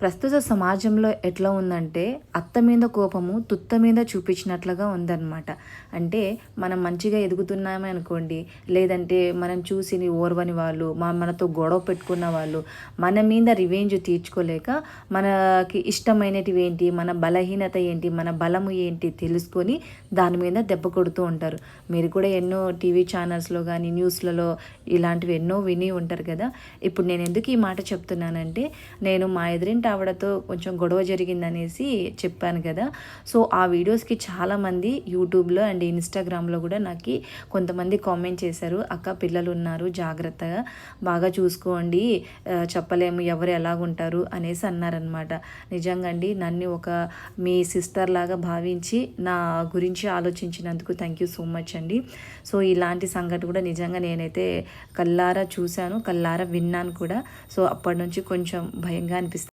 ప్రస్తుత సమాజంలో ఎట్లా ఉందంటే అత్త మీద కోపము తుత్త మీద చూపించినట్లుగా ఉందన్నమాట. అంటే మనం మంచిగా ఎదుగుతున్నామే అనుకోండి లేదంటే మనం చూసి ఓర్వని వాళ్ళు మా మనతో గొడవ పెట్టుకున్న వాళ్ళు మన మీద రివెంజ్ తీర్చుకోలేక మనకి ఇష్టమైనటివి ఏంటి మన బలహీనత ఏంటి మన బలము ఏంటి తెలుసుకొని దాని మీద దెబ్బ కొడుతూ ఉంటారు. మీరు కూడా ఎన్నో టీవీ ఛానల్స్లో కానీ న్యూస్లలో ఇలాంటివి ఎన్నో విని ఉంటారు కదా. ఇప్పుడు నేను ఎందుకు ఈ మాట చెప్తున్నానంటే నేను మా ఎదురింటి ఆవిడతో కొంచెం గొడవ జరిగిందనేసి చెప్పాను కదా. సో ఆ వీడియోస్కి చాలామంది యూట్యూబ్లో అండ్ ఇన్స్టాగ్రామ్లో కూడా నాకు కొంతమంది కామెంట్ చేశారు. అక్క పిల్లలు ఉన్నారు జాగ్రత్తగా బాగా చూసుకోండి చెప్పలేము ఎవరు ఎలాగుంటారు అనేసి అన్నారనమాట నిజంగా అండి నన్ను ఒక మీ సిస్టర్ లాగా భావించి నా గురించి ఆలోచించినందుకు థ్యాంక్ యూ సో మచ్ అండి. సో ఇలాంటి సంఘటన కూడా నిజంగా నేనైతే కల్లారా చూశాను కల్లారా విన్నాను కూడా. సో అప్పటి నుంచి కొంచెం భయంగా అనిపిస్తుంది.